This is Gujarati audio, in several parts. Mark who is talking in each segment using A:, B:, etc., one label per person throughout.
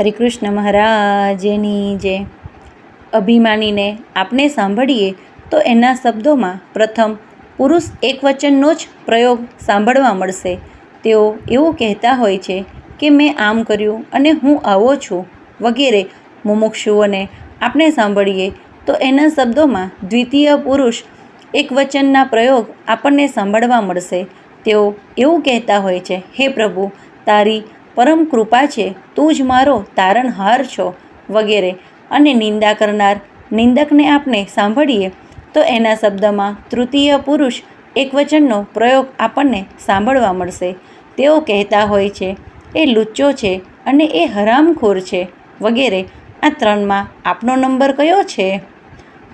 A: હરિકૃષ્ણ મહારાજની જે અભિમાનીને આપણે સાંભળીએ, તો એના શબ્દોમાં પ્રથમ, પુરુષ એકવચનનો જ પ્રયોગ સાંભળવા મળશે. તેઓ એવું કહેતા હોય છે કે, મેં આમ કર્યું અને હું આવો છું. વગેરે મુમુક્ષુઓને આપણે સાંભળીએ, તો એના શબ્દોમાં દ્વિતીય પુરુષ એકવચનના પ્રયોગ આપણને સાંભળવા મળશે. તેઓ એવું કહેતા હોય છે, હે પ્રભુ, તારી પરમ કૃપા છે, તું જ મારો તારણહાર છો, વગેરે. અને નિંદા કરનાર નિંદકને આપણે સાંભળીએ, તો એના શબ્દમાં તૃતીય પુરુષ એકવચનનો પ્રયોગ આપણને સાંભળવા મળશે. તેઓ કહેતા હોય છે, એ લુચ્ચો છે અને એ હરામખોર છે, વગેરે. આ ત્રણમાં આપનો નંબર કયો છે?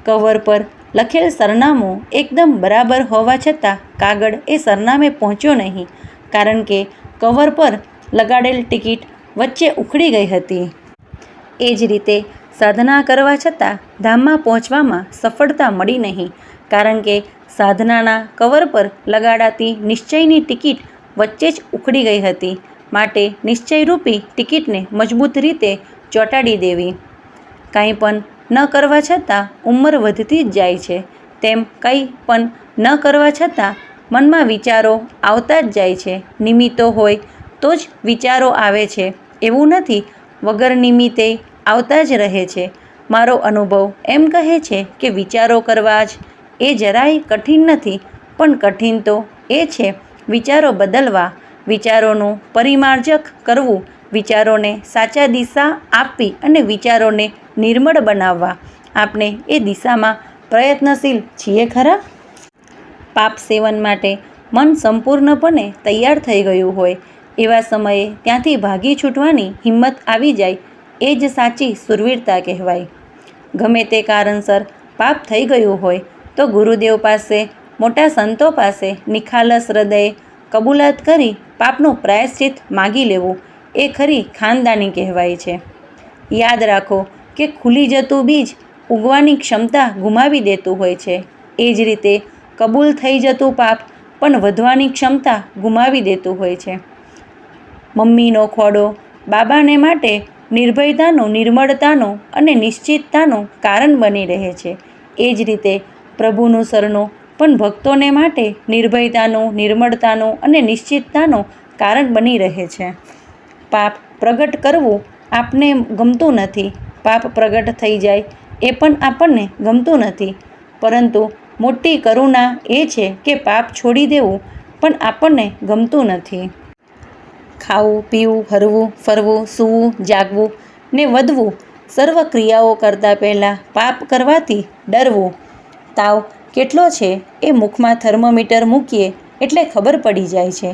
A: કવર પર લખેલ સરનામું એકદમ બરાબર હોવા છતાં કાગળ એ સરનામે પહોંચ્યો નહીં, કારણ કે કવર પર લગાડેલ ટિકિટ વચ્ચે ઉખડી ગઈ હતી. એ જ રીતે સાધના કરવા છતાં ધામમાં પહોંચવામાં સફળતા મળી નહીં, કારણ કે સાધનાના કવર પર લગાડાતી નિશ્ચયની ટિકિટ વચ્ચે જ ઉખડી ગઈ હતી. માટે નિશ્ચયરૂપી ટિકિટને મજબૂત રીતે ચોંટાડી દેવી. કાંઈ પણ ન કરવા છતાં ઉંમર વધતી જ જાય છે. તેમ કંઈ પણ ન કરવા છતાં મનમાં વિચારો આવતા જ જાય છે. નિમિત્તો હોય તો જ વિચારો આવે છે. એવું નથી. વગર નિમિત્તે આવતા જ રહે છે. મારો અનુભવ એમ કહે છે કે વિચારો કરવા જ એ જરાય કઠિન નથી, પણ કઠિન તો એ છે. વિચારો બદલવા, વિચારોનું પરિમાર્જક કરવું, વિચારોને સાચા દિશા આપવી અને વિચારોને નિર્મળ બનાવવા. આપણે એ દિશામાં પ્રયત્નશીલ છીએ ખરા? પાપ સેવન માટે મન સંપૂર્ણપણે તૈયાર થઈ ગયું હોય. એવા સમયે ત્યાંથી ભાગી છૂટવાની હિંમત આવી જાય એ જ સાચી સુરવીરતા કહેવાય. ગમે તે કારણસર પાપ થઈ ગયું હોય તો ગુરુદેવ પાસે, મોટા સંતો પાસે નિખાલસ હૃદયે કબૂલાત કરી પાપનું પ્રાયશ્ચિત માગી લેવું એ ખરી ખાનદાની કહેવાય છે. યાદ રાખો કે ખુલી જતું બીજ ઉગવાની ક્ષમતા ગુમાવી દેતું હોય છે. એ જ રીતે કબૂલ થઈ જતું પાપ પણ વધવાની ક્ષમતા ગુમાવી દેતું હોય છે. મમ્મીનો ખોડો, બાબાને માટે નિર્ભયતાનું, નિર્મળતાનું અને નિશ્ચિતતાનું કારણ બની રહે છે. એ જ રીતે પ્રભુનું સરનું પણ ભક્તોને માટે નિર્ભયતાનું, નિર્મળતાનું અને નિશ્ચિતતાનું કારણ બની રહે છે. પાપ પ્રગટ કરવું આપને ગમતું નથી. પાપ પ્રગટ થઈ જાય એ પણ આપણને ગમતું નથી. પરંતુ મોટી કરુણા એ છે કે પાપ છોડી દેવું પણ આપણને ગમતું નથી. ખાવું, પીવું હરવું ફરવું, સૂવું, જાગવું ને વધવું સર્વ ક્રિયાઓ કરતાં પહેલાં પાપ કરવાથી ડરવું. તાવ કેટલો છે એ મુખમાં થર્મોમીટર મૂકીએ એટલે ખબર પડી જાય છે.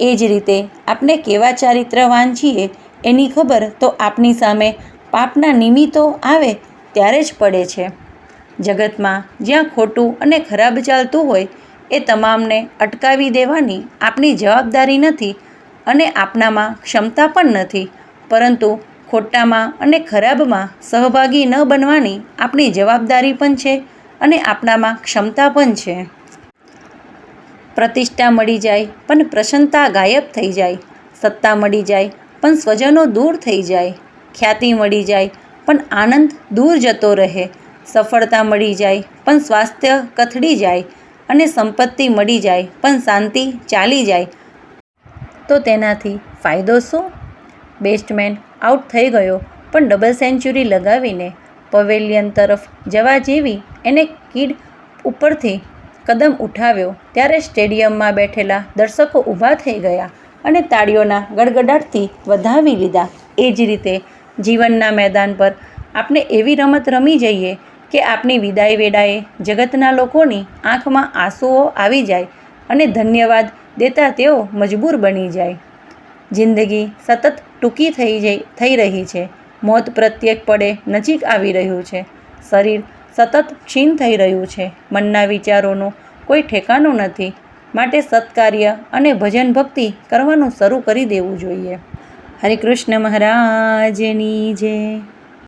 A: એ જ રીતે આપણે કેવા ચારિત્રવાન છીએ એની ખબર તો આપની સામે પાપના નિમિત્તો આવે ત્યારે જ પડે છે. જગતમાં જ્યાં ખોટું અને ખરાબ ચાલતું હોય એ તમામને અટકાવી દેવાની આપણી જવાબદારી નથી અને આપનામાં ક્ષમતા પણ નથી. પરંતુ ખોટામાં અને ખરાબમાં સહભાગી ન બનવાની આપણી જવાબદારી પણ છે અને આપણામાં ક્ષમતા પણ છે. પ્રતિષ્ઠા મળી જાય, પણ પ્રસન્નતા ગાયબ થઈ જાય. સત્તા મળી જાય, પણ સ્વજનો દૂર થઈ જાય. ખ્યાતિ મળી જાય, પણ આનંદ દૂર જતો રહે. સફળતા મળી જાય, પણ સ્વાસ્થ્ય કથળી જાય. અને સંપત્તિ મળી જાય, પણ શાંતિ ચાલી જાય. તો તેનાથી ફાયદો શું? બેસ્ટમેન આઉટ થઈ ગયો, પણ ડબલ સેન્ચુરી લગાવીને પવેલિયન તરફ જવા જેવી એને કીડ ઉપરથી કદમ ઉઠાવ્યો. ત્યારે સ્ટેડિયમમાં બેઠેલા દર્શકો ઊભા થઈ ગયા અને તાળીઓના ગડગડાટથી વધાવી લીધા. એ જ રીતે જીવનના મેદાન પર આપણે એવી રમત રમી જઈએ કે આપની વિદાય વેડાએ જગતના લોકોની આંખમાં આંસુઓ આવી જાય અને ધન્યવાદ દેતા તેઓ મજબૂર બની જાય. જિંદગી સતત ટૂંકી થઈ જઈ, થઈ રહી છે. મોત પ્રત્યેક પડે નજીક આવી રહ્યું છે. શરીર સતત ક્ષીણ થઈ રહ્યું છે. મનના વિચારોનું કોઈ ઠેકાણું નથી. માટે સત્કાર્ય અને ભજન ભક્તિ કરવાનું શરૂ કરી દેવું જોઈએ. હરે કૃષ્ણ મહારાજની જય.